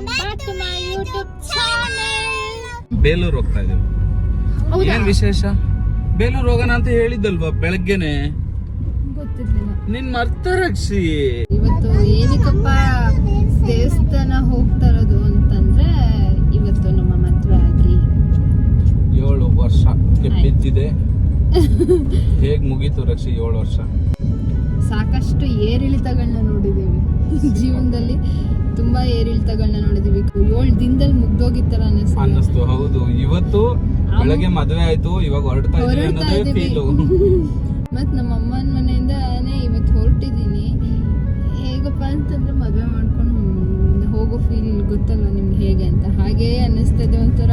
Welcome back to my YouTube channel Belur ಹೋಗ್ತಾ ಇದೀವಿ ಏನ್ ವಿಶೇಷ? ಬೇಲೂರು ಹೋಗೋಣ ಅಂತ ಹೇಳಿದ್ದಲ್ವಾ ಬೆಳಗ್ಗೆನೆ? ನಿನ್ ಮರ್ತ ರಕ್ಷಿ ಇವತ್ತು ಏನಕ್ಕಪ್ಪ ದೇವಸ್ಥಾನ ಹೋಗ್ತಾ ಇರೋದು ಅಂತಂದ್ರೆ ಇವತ್ತು ನಮ್ಮ ಮದ್ವೆ ಆಗಿ. ಏಳು ವರ್ಷ ಬಿದ್ದಿದೆ. ಹೇಗ್ ಮುಗೀತು ರಕ್ಷಿ ಏಳು ವರ್ಷ? ಸಾಕಷ್ಟು ಏರಿಳಿತಗಳನ್ನ ನೋಡಿದೀವಿ ಜೀವನದಲ್ಲಿ ತುಂಬಾ ಏರಿಳಿತಗಳನ್ನ ನೋಡಿದೀವಿ. ಏಳು ದಿನದಲ್ಲಿ ಮುಗ್ದೋಗಿತ್ತರ ಅನಿಸ್ತು ಅನ್ನಿಸ್ತು ಹೌದು. ಇವತ್ತು ಬೆಳಗ್ಗೆ ಮದುವೆ ಆಯ್ತು ಇವಾಗ ಹೊರಡ್ತಾ ಇದೀವಿ ಫೀಲು ಮತ್ ನಮ್ಮ ಅಮ್ಮನ ಮನೆಯಿಂದಾನೇ ಇವತ್ತು ಹೊರಟಿದ್ದೀನಿ ಹೇಗಪ್ಪ ಅಂತಂದ್ರೆ ಮದುವೆ ಮಾಡ್ಕೊಂಡು ಹೋಗೋ ಫೀಲ್ ಗೊತ್ತಲ್ಲ ನಿಮ್ಗೆ ಹೇಗೆ ಅಂತ? ಹಾಗೇ ಅನ್ನಿಸ್ತದೆ ಒಂಥರ.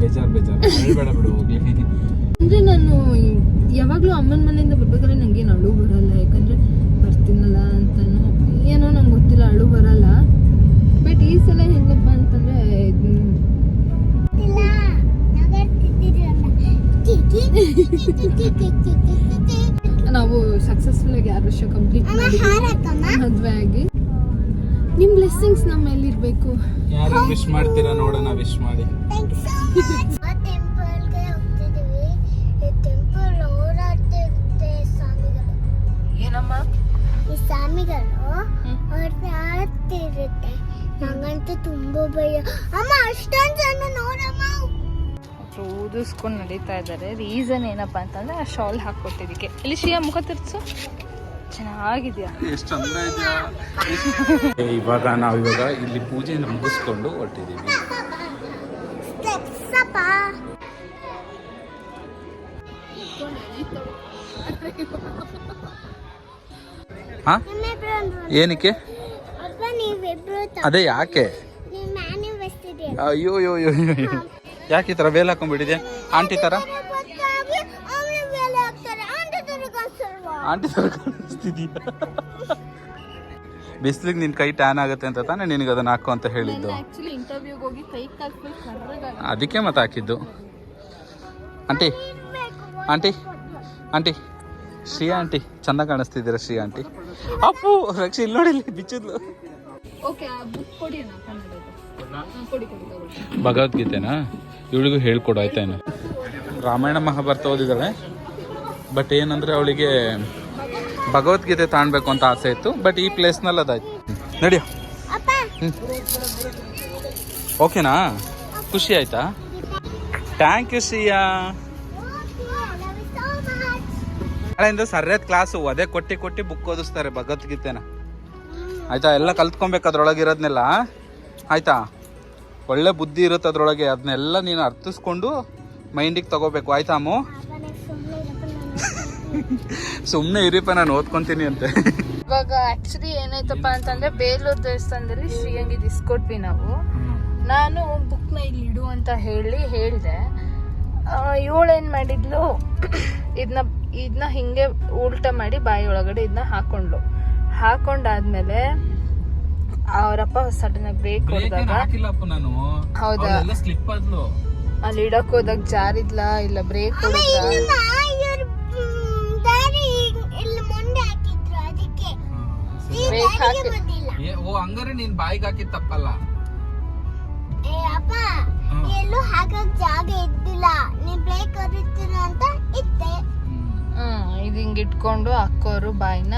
ಬೇಜಾರ್ ಬೇಜಾರ್. ಹೇಳ್ಬೇಡ ಬಿಡು ಹೋಗ್ಲಿ ಅಂದ್ರೆ ನಾನು ಯಾವಾಗ್ಲೂ ಅಮ್ಮನ ಮನೆಯಿಂದ ಬರ್ಬೇಕಾದ್ರೆ ನಂಗೆ ಅಳು ಬರಲ್ಲ. ಯಾಕಂದ್ರೆ ಬರ್ತೀನಲ್ಲ ಅಂತಾನು ಏನೋ ನಂಗೆ ಗೊತ್ತಿಲ್ಲ ಅಳು ಬರಲ್ಲ ಬಟ್ ಈ ಸಲ ಹೆಂಗಪ್ಪ ಅಂತಂದ್ರೆ ನಾವು ಸಕ್ಸಸ್ಫುಲ್ ಆಗಿ ಆರು ವರ್ಷ ಕಂಪ್ಲೀಟ್ ಮದುವೆ ಮದ್ವೆ ಆಗಿ ನಿಮ್ ಬ್ಲೆಸ್ಸಿಂಗ್ಸ್ ನಮ್ಮ ಮೇಲೆ ಇರ್ಬೇಕು ಯಾರು ವಿಶ್ ಮಾಡ್ತೀರಾ ನೋಡೋಣ ವಿಶ್ ಮಾಡಿ ಸ್ವಾಮಿಗಳು ಆಡ್ತಿರುತ್ತೆ ನಂಗಂತೂ ತುಂಬಾ ಭಯ. ಅಮ್ಮ ಅಷ್ಟೊಂದು ಜನ ನೋಡಮ್ಮ. ಊದಿಸ್ಕೊಂಡು ನಡೀತಾ ಇದ್ದಾರೆ. ರೀಸನ್ ಏನಪ್ಪ ಅಂತಂದ್ರೆ ಆ ಶಾಲ್ ಹಾಕೊಟ್ಟಿದ್ದಕ್ಕೆ ಇಲ್ಲಿ ಶ್ರೀಯಾ ಮುಖ ತಿರ್ಸು ಚೆನ್ನಾಗಿದ್ಯಾ? ಎಷ್ಟು ಚಂದ ಇದೆಯಾ? ಇವಾಗ ನಾವು ಇವಾಗ ಇಲ್ಲಿ ಪೂಜೆಯನ್ನು ಮುಗಿಸ್ಕೊಂಡು ಹೊರಟಿದ್ದೀವಿ ಹಾ? ಏನಕ್ಕೆ? ಅದೇ ಯಾಕೆ? ಅಯ್ಯೋ ಅಯ್ಯೋ ಅಯ್ಯೋ. ಯಾಕೆ ಈ ಥರ ಬೇಲ್ ಹಾಕೊಂಡ್ಬಿಟ್ಟಿದೆ ಆಂಟಿ ಥರ ಅವಳು ಮೇಲೆ ಹಾಕ್ತಾರೆ. ಆಂಟಿ ತರ ಕಳ್ಸಲ್ವಾ ಆಂಟಿ ಥರ ಕಾಣಿಸ್ತಿದೀಯ? ಬಿಸಿಲಿಗೆ ನಿನ್ ಕೈ ಟ್ಯಾನ್ ಆಗುತ್ತೆ ಅಂತ ತಾನೇ ನಿನಗೆ ಅದನ್ನ ಹಾಕು ಅಂತ ಹೇಳಿದ್ದು. ಆಕ್ಚುಲಿ ಇಂಟರ್ವ್ಯೂಗೆ ಹೋಗಿ ಕೈ ಕಾಲು ಫುಲ್ ಅದಕ್ಕೆ ಮತ್ತೆ ಹಾಕಿದ್ದು. Aunty aunty aunty Shri aunty ಚಂದ ಕಾಣಿಸ್ತಿದ್ದೀರಾ ಶ್ರೀ ಆಂಟಿ? ಅಪ್ಪು ರಕ್ಷಿ ಇಲ್ಲಿ ನೋಡಿ ಇಲ್ಲಿ ಬಿಚ್ಚಿದ್ಲು. ಓಕೆ ಆ ಬುಕ್ ಕೊಡಿ ಅಣ್ಣ ಕನ್ನಡದು ಹಾ, ಕೊಡಿ ಕೊಡಿ ಭಗವದ್ಗೀತೆನಾ? ಇವಳಿಗೂ ಹೇಳ್ಕೊಡು ಆಯ್ತಾ ಏನು? ರಾಮಾಯಣ ಮಹಾಭಾರತ ಓದಿದ್ದಾಳೆ. ಬಟ್ ಏನಂದ್ರೆ ಅವಳಿಗೆ ಭಗವದ್ಗೀತೆ ತಾಣಬೇಕು ಅಂತ ಆಸೆ ಇತ್ತು. ಬಟ್ ಈ ಪ್ಲೇಸ್ನಲ್ಲಿ ಅದಾಯ್ತು. ನಡಿಯೋ. ಅಪ್ಪ. ಓಕೆನಾ ಖುಷಿ ಆಯ್ತಾ? Thank you Shriya. ನಾಳೆಯಿಂದ ಸರ್ಯಾದ ಕ್ಲಾಸು ಅದೇ ಕೊಟ್ಟಿ ಕೊಟ್ಟಿ ಬುಕ್ ಓದಿಸ್ತಾರೆ ಭಗವದ್ಗೀತೆನ. ಆಯ್ತಾ? ಎಲ್ಲ ಕಲ್ತ್ಕೊಬೇಕು ಅದ್ರೊಳಗೆ ಇರೋದ್ನೆಲ್ಲ ಆಯ್ತಾ? ಒಳ್ಳೆ ಬುದ್ಧಿ ಇರುತ್ತೆ ಅದ್ರೊಳಗೆ. ಅದನ್ನೆಲ್ಲ ನೀನು ಅರ್ಥಿಸ್ಕೊಂಡು ಮೈಂಡಿಗೆ ತಗೋಬೇಕು. ಆಯ್ತಾ ಅಮ್ಮು? ಸುಮ್ಮನೆ ಇರಿಪ, ನಾನು ಓದ್ಕೊಂತೀನಿ ಅಂತೆ. ಇವಾಗ ಆಕ್ಚುಲಿ ಏನಾಯ್ತಪ್ಪ ಅಂತಂದ್ರೆ ಬೇಲೂರು ದೇವಸ್ಥಾನದಲ್ಲಿ ಶ್ರೀಯಂಗಿ ಇಸ್ಕೊಟ್ವಿ ನಾವು. ನಾನು ಬುಕ್ನ ಇಲ್ಲಿ ಇಡು ಅಂತ ಹೇಳಿ ಹೇಳಿದೆ. ಇವಳು ಏನು ಮಾಡಿದ್ಲು? ಇದನ್ನ ಇದನ್ನ ಹಿಂಗೆ ಉಲ್ಟ ಮಾಡಿ ಬಾಯಿ ಒಳಗಡೆ ಇದನ್ನ ಹಾಕೊಂಡ್ಲು ಹಾಕೊಂಡಾದ್ಮೇಲೆ ಅವರಪ್ಪ ಸಡನ್ ಆಗಿ ಬ್ರೇಕ್ ಹೊಡೆದಾಗ ನಾನು? ಹೌದಾ? ಸ್ಲಿಪ್ ಆದ್ಲು. ಅಲ್ಲಿ ಇಡಕ್ ಹೋದಾಗ ಜಾರಿದ್ಲ ಇಲ್ಲ ಬ್ರೇಕ್ ಹೊಡೆದ ಇವ್ರು ದಾರಿ ಇಲ್ಲಿ ಮುಂದೆ ಹಾಕಿದ್ರು ಅದಕ್ಕೆ. ಬ್ರೇಕ್ ಹಾಕಿ ಬಂದಿಲ್ಲ. ಓ ಹಂಗಾರೆ ನೀನ್ ಬಾಯಿಗೆ ಹಾಕಿದ್ ತಪ್ಪಲ್ಲ. ಏ ಅಪ್ಪ ಎಲ್ಲೂ ಹಾಕಕ್ ಜಾಗ ಇದ್ದಿಲ್ಲ. ನೀ ಬ್ರೇಕ್ ಹೊಡಿತೀನ ಅಂತ ಇತ್ತೆ ಹಿಂಗ್ ಇಟ್ಕೊಂಡು ಅಕ್ಕೋರು ಬಾಯಿನ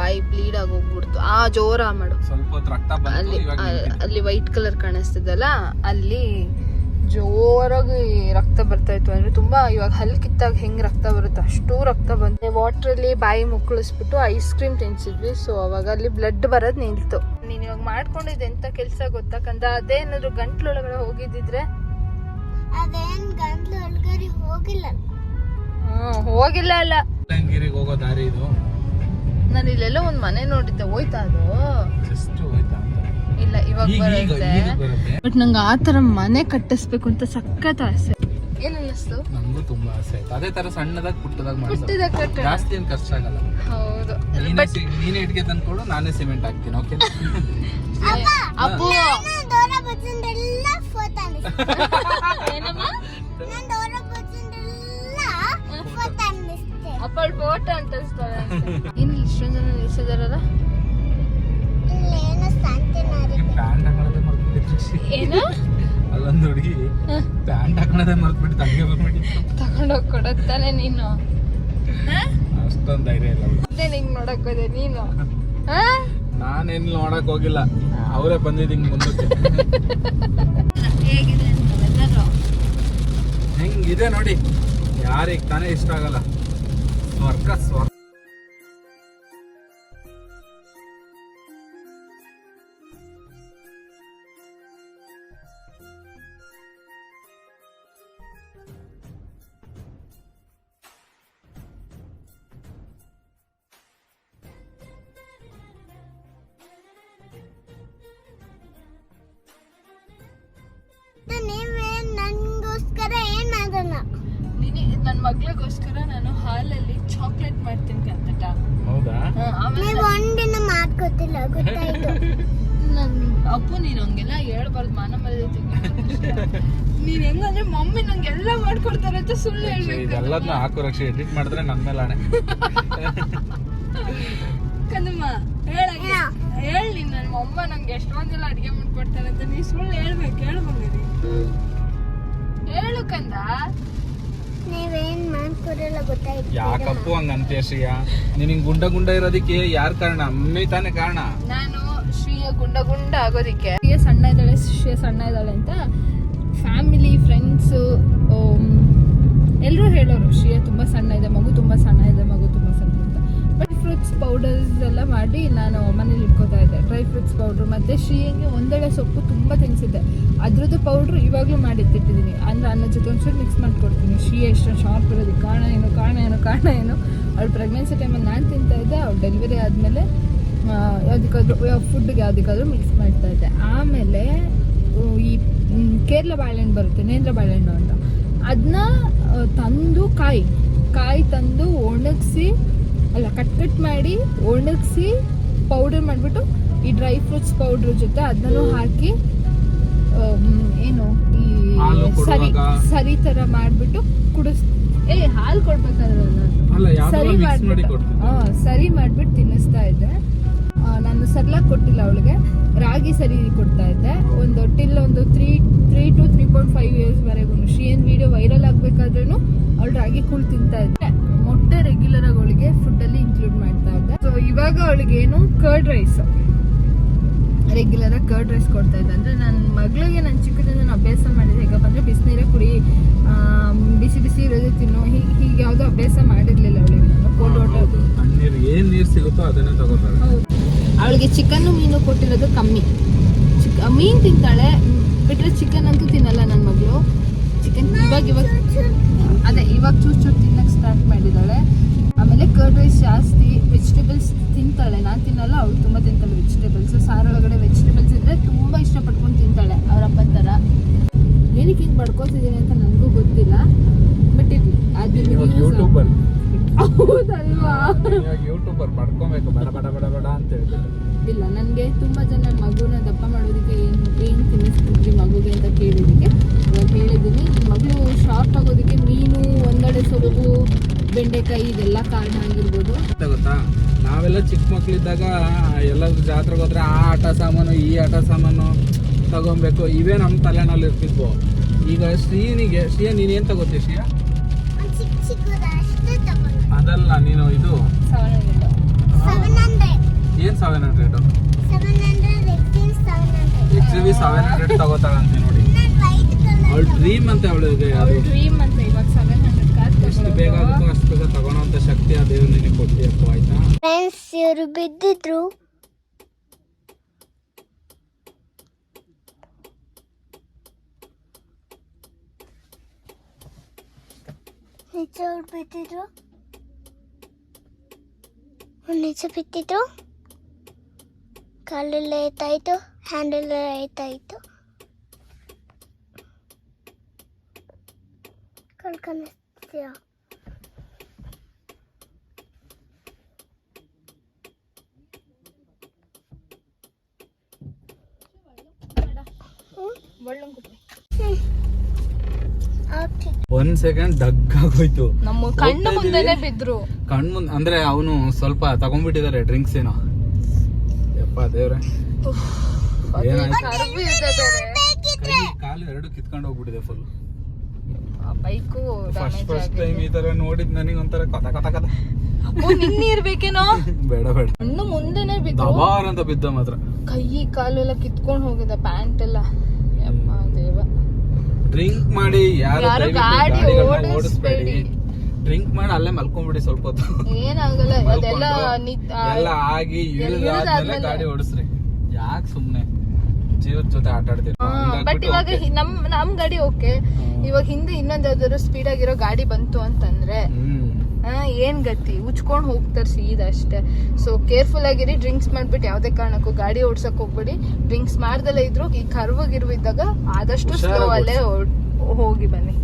ಬಾಯಿ. ಬ್ಲೀಡ್ ಆಗಿ ಹೋಗ್ಬಿಡ್ತು ಆ ಜೋರ ಮಾಡು. ಸ್ವಲ್ಪ ರಕ್ತ ಬಂತು ಅಲ್ಲಿ ಇವಾಗ ಅಲ್ಲಿ ವೈಟ್ ಕಲರ್ ಕಾಣಿಸ್ತದಲ್ಲ ಅಲ್ಲಿ ಜೋರಾಗಿ ರಕ್ತ ಬರ್ತಾ ಇತ್ತು. ಅಂದ್ರೆ ತುಂಬಾ ಇವಾಗ ಹಲ್ ಕಿತ್ತಾಗ ಹೆಂಗ್ ರಕ್ತ ಬರುತ್ತೆ? ಅಷ್ಟು ರಕ್ತ ಬಂತು. ವಾಟರ್ ಅಲ್ಲಿ ಬಾಯಿ ಮುಕ್ಕಳಿಸ್ಬಿಟ್ಟು ಐಸ್ ಕ್ರೀಮ್ ತಿನ್ಸಿದ್ವಿ. ಸೊ ಅವಾಗ ಅಲ್ಲಿ ಬ್ಲಡ್ ಬರೋದ್ ನಿಲ್ತು. ನೀನ್ ಇವಾಗ ಮಾಡ್ಕೊಂಡಿದ್ದೆ ಎಂತ ಕೆಲ್ಸ ಗೊತ್ತಕ್ಕಂತ ಅದೇನಾದ್ರು ಗಂಟ್ಲೊಳಗಡೆ ಹೋಗಿದ್ದಿದ್ರೆ? ಅದೇನ್ ಗಂಟ್ಲು ಒಳಗಡೆ ಹೋಗಿಲ್ಲ. ಹ್ಮ್ ಹೋಗಿಲ್ಲ ಅಲ್ಲ. ಬೆಳ್ಳಂಗಿರಿಗೆ ಹೋಗೋ ದಾರಿ ಇದು. ನಾನು ಇಲ್ಲೆಲ್ಲ ಒಂದ್ ಮನೆ ನೋಡಿದ್ದೆ ಹೋಯ್ತಾ ಅದು? ಜಸ್ಟ್ ಹೋಯ್ತಾ ಇಲ್ಲ ಇವಾಗ ಬರುತ್ತೆ. ಬಟ್ ನಂಗೆ ಆ ತರ ಮನೆ ಕಟ್ಟಿಸ್ಬೇಕು ಅಂತ ಸಖತ್ ಆಸೆ. ಏನನ್ನಿಸ್ತು ನಂಗೂ ತುಂಬಾ ಆಸೆ ಆಯ್ತು. ಅದೇ ತರ ಸಣ್ಣದಾಗಿ ಪುಟ್ಟದಾಗ ಹುಟ್ಟಿದ ಕಟ್ಟಡ ಜಾಸ್ತಿ ಏನು ಖರ್ಚು ಆಗಲ್ಲ ಹೌದು ಬಟ್ ನೀನೇ ಇಟ್ಗೆ ತಂದ್ಕೊಡು ನಾನೇ ಸಿಮೆಂಟ್ ಹಾಕ್ತೀನಿ ಓಕೆ ಅಪ್ಪು ಏನಮ್ಮ ಅಪ್ಪಳ ಫೋಟೋ ಅಂತ ಏನು ಇಷ್ಟೊಂದು ಜನ ನಿಲ್ಸಿದಾರಲ್ಲ? ಏನು ಅಲ್ಲೊಂದು ಹುಡುಗಿ ಪ್ಯಾಂಟ್ ಹಾಕೋದೇ ಮರ್ತ್ಬಿಟ್ಟು ತಂಗೆ ಬಂದ್ಬಿಟ್ಟು ತಗೊಂಡೋಗಿ ಕೊಡತ್ತಾನೆ ನೀನು. ಅಷ್ಟೊಂದು ಧೈರ್ಯ ಇಲ್ಲ ಅದೇ ನಿಂಗೆ ನೋಡಕ್ ಹೋದೆ ನೀನು. ನಾನೇನು ನೋಡಕ್ ಹೋಗಿಲ್ಲ ಅವರೇ ಬಂದಿದ್ದು ಹಿಂಗೆ ಮುಂದಕ್ಕೆ. ಹೆಂಗಿದೆ ನೋಡಿ ಯಾರಿಗೆ ತಾನೇ ಇಷ್ಟ ಆಗಲ್ಲ. സ്വർഗ സ്വർഗ ನನ್ನ ಮಗಳಿಗೋಸ್ಕರ ನಾನು ಹಾಲಲ್ಲಿ ಚಾಕ್ಲೇಟ್ ಮಾಡ್ತೀನಿ ಕಂತಟ. ಹೌದಾ? ಆಮೇಲೆ ನೀವ್ ಒಂದಿನ ಮಾಡ್ಕೊತಿಲ್ಲ ಗೊತ್ತಾಯ್ತು. ನನ್ ಅಪ್ಪು ನೀನು ಹಂಗೆಲ್ಲ ಹೇಳ್ಬಾರ್ದು ಮಾನ ಮರ್ಯಾದೆ ನೀನ್ ಹೆಂಗಂದ್ರೆ ಮಮ್ಮಿ ನಂಗೆಲ್ಲ ಮಾಡ್ಕೊಡ್ತಾರೆ ಅಂತ ಸುಳ್ಳು ಹೇಳ್ಬೇಕು ಇದೆಲ್ಲದನ್ನ ಹಾಕು ರಕ್ಷೆ ಎಡಿಟ್ ಮಾಡಿದ್ರೆ ನನ್ನ ಮೇಲೆ ಆಣೆ. ಕಂದಮ್ಮ ಹೇಳಕ್ಕೆ ಹೇಳಿ. ನೀನ್ ನನ್ನ ಅಮ್ಮ ನಂಗೆ ಎಷ್ಟೊಂದೆಲ್ಲ ಅಡಿಗೆ ಮಾಡ್ಕೊಡ್ತಾರೆ ಅಂತ ನೀ ಸುಳ್ಳು ಹೇಳ್ಬೇಕು ಹೇಳ್ಬಂದಿರಿ ಮಗನಿ ಹೇಳು ಕಂದ. ಮಾಡ್ಕೊಡಲ್ಲ ಗೊತ್ತಾಯ್ತು ಯಾಕಪ್ಪು ಹಂಗ ಅಂತೀಯ ಶ್ರೀಯ ನಿನಗೆ ಗುಂಡ ಗುಂಡ ಇರೋದಕ್ಕೆ ಯಾರ ಕಾರಣ? ಮಮ್ಮಿ ತಾನೇ ಕಾರಣ? ನಾನು ಶ್ರೀಯ ಗುಂಡ ಗುಂಡ ಆಗೋದಿಕ್ಕೆ. ಶ್ರೀಯ ಸಣ್ಣ ಇದ್ದಾಳೆ ಶ್ರೀಯ ಸಣ್ಣ ಇದ್ದಾಳೆ ಅಂತ ಫ್ಯಾಮಿಲಿ ಫ್ರೆಂಡ್ಸು ಎಲ್ಲರೂ ಹೇಳೋರು ಶ್ರೀಯ ತುಂಬಾ ಸಣ್ಣ ಇದೆ ಮಗು ತುಂಬಾ ಸಣ್ಣ ಇದೆ ಮಗು ಫ್ರೂಟ್ಸ್ ಪೌಡರ್ಸ್ ಎಲ್ಲ ಮಾಡಿ ನಾನು ಮನೇಲಿ ಇಟ್ಕೋತಾ ಇದ್ದೆ. ಡ್ರೈ ಫ್ರೂಟ್ಸ್ ಪೌಡ್ರು ಮತ್ತು ಶ್ರೀಯಂಗೆ ಒಂದೆಳೆ ಸೊಪ್ಪು ತುಂಬ ತಿನ್ಸಿದ್ದೆ. ಅದ್ರದ್ದು ಪೌಡ್ರು ಇವಾಗಲೂ ಮಾಡಿಟ್ಟಿದ್ದೀನಿ. ಅಂದರೆ ಅನ್ನ ಜೊತೆ ಒಂಚೂರು ಮಿಕ್ಸ್ ಮಾಡ್ಕೊಡ್ತೀನಿ. ಶ್ರೀಯ ಎಷ್ಟು ಶಾರ್ಪ್ ಇರೋದು ಕಾರಣ ಏನು ಕಾರಣ ಏನು ಕಾರಣ ಏನು. ಅವಳು ಪ್ರೆಗ್ನೆನ್ಸಿ ಟೈಮಲ್ಲಿ ನಾನು ತಿಂತಾ ಇದ್ದೆ, ಅವ್ಳು ಡೆಲಿವರಿ ಆದಮೇಲೆ ಯಾವುದಕ್ಕಾದ್ರೂ ಫುಡ್ಗೆ ಯಾವುದಕ್ಕಾದ್ರೂ ಮಿಕ್ಸ್ ಮಾಡ್ತಾ ಇದ್ದೆ. ಆಮೇಲೆ ಈ ಕೇರಳ ಬಾಳೆಹಣ್ಣು ಬರುತ್ತೆ, ನೇಂದ್ರ ಬಾಳೆಹಣ್ಣು ಅಂತ. ಅದನ್ನ ತಂದು ಕಾಯಿ ಕಾಯಿ ತಂದು ಒಣಗಿಸಿ ಅಲ್ಲ ಕಟ್ ಕಟ್ ಮಾಡಿ ಒಣಗಿಸಿ ಪೌಡರ್ ಮಾಡಿಬಿಟ್ಟು ಈ ಡ್ರೈ ಫ್ರೂಟ್ಸ್ ಪೌಡ್ರ್ ಜೊತೆ ಅದನ್ನು ಹಾಕಿ ಏನು ಈ ಸರಿ? ಸರಿ ತರ ಮಾಡಿಬಿಟ್ಟು ಕುಡಿಸ್ ಏ ಹಾಲು ಕೊಡ್ಬೇಕಾದ್ರೆ ಸರಿ ಮಾಡ್ಬಿಟ್ಟು ಸರಿ ಮಾಡ್ಬಿಟ್ಟು ತಿನ್ನಿಸ್ತಾ ಇದ್ದೆ. ನಾನು ಸರ್ಲಾಕ್ ಕೊಟ್ಟಿಲ್ಲ ಅವಳಿಗೆ ರಾಗಿ ಸರಿ ಕೊಡ್ತಾ ಇದ್ದೆ. ಒಂದು ಟಿಲ್ ಒಂದು three three two three point five years ವರೆಗೂ ಶ್ರೀಯನ್ ವಿಡಿಯೋ ವೈರಲ್ ಆಗ್ಬೇಕಾದ್ರೂ ಅವಳು ರಾಗಿ ಕೂಳ್ ತಿಂತಾ ಇದ್ದೆ. ಮೊಟ್ಟೆ ರೆಗ್ಯುಲರ್ ಆಗಿ ಅವಳಿಗೆ ಫುಡ್ಡಲ್ಲಿ ಇನ್ಕ್ಲೂಡ್ ಮಾಡ್ತಾ ಇದ್ದೆ. ಸೊ ಇವಾಗ ಅವಳಿಗೆ ಏನು ಕರ್ಡ್ ರೈಸ್ ರೆಗ್ಯುಲರ್ ಆಗಿ ಕರ್ಡ್ ರೈಸ್ ಕೊಡ್ತಾ ಇದ್ದೆ. ಅಂದ್ರೆ ನನ್ನ ಮಗಳಿಗೆ ನಾನು ಚಿಕ್ಕದಿಂದ ನಾನು ಅಭ್ಯಾಸ ಮಾಡಿದೆ ಹೇಗಪ್ಪ ಅಂದ್ರೆ ಬಿಸಿನೀರೇ ಕುಡಿ ಬಿಸಿ ಬಿಸಿ ಇರೋದೇ ತಿನ್ನು. ಹೀಗೆ ಹೀಗೆ ಯಾವುದೋ ಅಭ್ಯಾಸ ಮಾಡಿರ್ಲಿಲ್ಲ ಅವಳಿಗೆ. ನಾನು ಕೋಲ್ಡ್ ವಾಟರ್ ನೀರು ನೀರ್ ಸಿಗುತ್ತೋ ಅದನ್ನೇ ತಗೋತಾರೆ. ಅವಳಿಗೆ ಚಿಕನ್ನು ಮೀನು ಕೊಟ್ಟಿರೋದು ಕಮ್ಮಿ. ಚಿಕ್ ಮೀನು ತಿಂತಾಳೆ. ಬಿಟ್ಟರೆ ಚಿಕನ್ ಅಂತೂ ತಿನ್ನಲ್ಲ ನನ್ನ ಮಗಳು. ಚಿಕನ್ ಇವಾಗ ಇವಾಗ ಅದೇ ಇವಾಗ ಚೂರು ಚೂರು ತಿನ್ನಕ್ಕೆ ಸ್ಟಾರ್ಟ್ ಮಾಡಿದ್ದಾಳೆ. ಆಮೇಲೆ ಕರ್ಡ್ ರೈಸ್ ಜಾಸ್ತಿ ವೆಜಿಟೇಬಲ್ಸ್ ತಿಂತಾಳೆ. ನಾನು ತಿನ್ನಲ್ಲ ಅವಳು ತುಂಬ ತಿಂತಾಳೆ ವೆಜಿಟೇಬಲ್ಸ್ ಸಾರೊಳಗಡೆ ವೆಜಿಟೇಬಲ್ಸ್ ಇದ್ದರೆ ತುಂಬ ಇಷ್ಟಪಟ್ಕೊಂಡು ತಿಂತಾಳೆ ಅವ್ರ ಅಪ್ಪನ ಥರ. ಏನಕ್ಕೆ ಹಿಂಗೆ ಪಡ್ಕೋತಿದ್ದೀನಿ ಅಂತ ನನಗೂ ಗೊತ್ತಿಲ್ಲ. ಬಟ್ ಇದು ಅದು ಯೂಟ್ಯೂಬರ್ ಹೌದಲ್ವಾ? ಯೂಟ್ಯೂಬರ್ ಪಡ್ಕೊಬೇಕು ಬಡ ಬಡ ಬಡ ಬಡ ಅಂತ ಹೇಳ್ಬಿಟ್ಟು. ಇಲ್ಲ ನನಗೆ ತುಂಬ ಜನ ಮಗುನ ದಪ್ಪ ಮಾಡೋದಕ್ಕೆ ಏನು ಏನು ತಿನ್ನಿಸ್ತಿದ್ರಿ ಮಗುಗೆ ಅಂತ ಕೇಳಿದ್ದಕ್ಕೆ? ಇವಾಗ ಹೇಳಿದ್ದೀನಿ. ಮಗು ಶಾರ್ಪ್ ಆಗೋದಕ್ಕೆ ಮೀನು ಒಂದಡೆ ಸೊಪ್ಪು ಬೆಂಡೆಕಾಯಿ ಇದೆಲ್ಲ ಕಾರಣ ಆಗಿರ್ಬೋದು. ಗೊತ್ತಾ? ನಾವೆಲ್ಲ ಚಿಕ್ಕ ಮಕ್ಕಳಿದ್ದಾಗ ಎಲ್ಲ ಜಾತ್ರೆಗೆ ಹೋದ್ರೆ ಆ ಆಟ ಸಾಮಾನು ಈ ಆಟ ಸಾಮಾನು ತಗೊಬೇಕು. ಇವೇ ನಮ್ಮ ತಲೆನಲ್ಲಿ ಇರ್ತಿದ್ವು. ಈಗ ಶ್ರೀನಿಗೆ ಶ್ರೀಯ ನೀನೇನ್ ತಗೋತಿ ಶ್ರೀಯ? ಅದಲ್ಲ ನೀನು ಇದು ಸಾವಯವ ಸೆವೆನ್ ಹಂಡ್ರೆಡ್ ಏನ್ seven hundred X V seven hundred ತಗೋತಾಳಂತೆ ನೋಡಿ. ವೈಟ್ ಡ್ರೀಮ್ ಅಂತ ಅವಳಿಗೆ ಅವಳ ಅದು ಡ್ರೀಮ್ ಅಂತ ಇವಾಗ ಸೆವೆನ್ ಹಂಡ್ರೆಡ್ ಎಷ್ಟು ಬೇಗ ಆಗುತ್ತೋ ಅಷ್ಟು ಬೇಗ ತಗೊಳೋಂಥ ಶಕ್ತಿ ಆ ದೇವ್ರು ನಿನಗೆ ಕೊಡ್ತೀಯಪ್ಪ ಆಯ್ತಾ? ಫ್ರೆಂಡ್ಸ್ ಇವರು ಬಿದ್ದಿದ್ರು. ನಿಜ ಅವ್ರು ಬಿದ್ದಿದ್ರು? ನಿಜ ಬಿದ್ದಿದ್ರು? ಕಾಲೆಲ್ಲ ಏತಾಯ್ತು ಹ್ಯಾಂಡಲ್ ಏತಾಯ್ತು ಕಳ್ಕೊಂಡಿಸ್ತೀಯ ಒಂದ್ ಸೆಕೆಂಡ್ ಡಗ್ ಆಗೋಯ್ತು ನಮ್ಮ ಕಣ್ಣು ಮುಂದೆನೆ ಬಿದ್ರು. ಕಣ್ಮುಂದ್ ಅಂದ್ರೆ ಅವನು ಸ್ವಲ್ಪ ತಗೊಂಡ್ಬಿಟ್ಟಿದ್ದಾರೆ ಡ್ರಿಂಕ್ಸ್ ಏನೋ. ಯಪ್ಪ ದೇವ್ರೆ ಕಾಲು ಎರಡು ಕಿತ್ಕೊಂಡು ಹೋಗ್ಬಿಟ್ಟಿದೆ full bike first first time ಈ ತರ ನೋಡಿದ್ ನನಗೆ ಒಂಥರ ಕಥ ಕಥ ಕಥ. ನಿನ್ನೆ ಇರ್ಬೇಕೇನೋ? ಬೇಡ ಬೇಡ. ಹಣ್ಣು ಮುಂದೆನೆ ಬಿದ್ದ. ದಬಾರ್ ಅಂತ ಬಿದ್ದ ಮಾತ್ರ. ಕೈ ಕಾಲು ಎಲ್ಲ ಕಿತ್ಕೊಂಡು ಹೋಗಿದೆ ಪ್ಯಾಂಟ್ ಎಲ್ಲ. ಯಪ್ಪ ದೇವ. ಡ್ರಿಂಕ್ ಮಾಡಿ ಯಾರು ಗಾಡಿ ಓಡಿಸ್ಬೇಡಿ. ಡ್ರಿಂಕ್ ಮಾಡಿ ಅಲ್ಲೇ ಮಲ್ಕೊಂಡ್ಬಿಡಿ ಸ್ವಲ್ಪ ಹೊತ್ತು. ಏನಾಗಲ್ಲ ಅದೆಲ್ಲ ಆ, ಎಲ್ಲ ಆಗಿ ಇಳಿದಾದ್ಮೇಲೆ ಇಳ್ದಾದ್ಮೇಲೆ. ಗಾಡಿ ಓಡಿಸ್ರಿ. ಯಾಕೆ ಸುಮ್ನೆ? ಜೀವದ ಜೊತೆ ಆಟ ಆಡ್ತೀರಿ? ಹಾ, ಬಟ್ ಇವಾಗ ಹಿ- ನಮ್ ನಮ್ ಗಾಡಿ ಓಕೆ. ಇವಾಗ ಹಿಂದೆ ಇನ್ನೊಂದ್ ಯಾವ್ದಾದ್ರು ಸ್ಪೀಡ್ ಆಗಿರೋ ಗಾಡಿ ಬಂತು ಅಂತಂದ್ರೆ ಆ, ಏನ್ ಗತಿ? ಉಚ್ಕೊಂಡ್ ಹೋಗ್ತಾರ ಸೀದಾ ಅಷ್ಟೇ. ಸೊ ಕೇರ್ಫುಲ್ ಆಗಿರಿ ಡ್ರಿಂಕ್ಸ್ ಮಾಡ್ಬಿಟ್ಟು ಯಾವ್ದೇ ಕಾರಣಕ್ಕೂ ಗಾಡಿ ಓಡ್ಸಕ್ ಹೋಗ್ಬೇಡಿ. ಡ್ರಿಂಕ್ಸ್ ಮಾಡ್ದಲೇ ಇದ್ರು ಈ ಕರ್ವ್ ಗಿರ್ವ್ ಇದ್ದಾಗ ಆದಷ್ಟು ಸ್ಲೋ ಹುಷಾರಾಗಿ ಅಲ್ಲೇ ಓಡ್- ಹೋಗಿ ಬನ್ನಿ.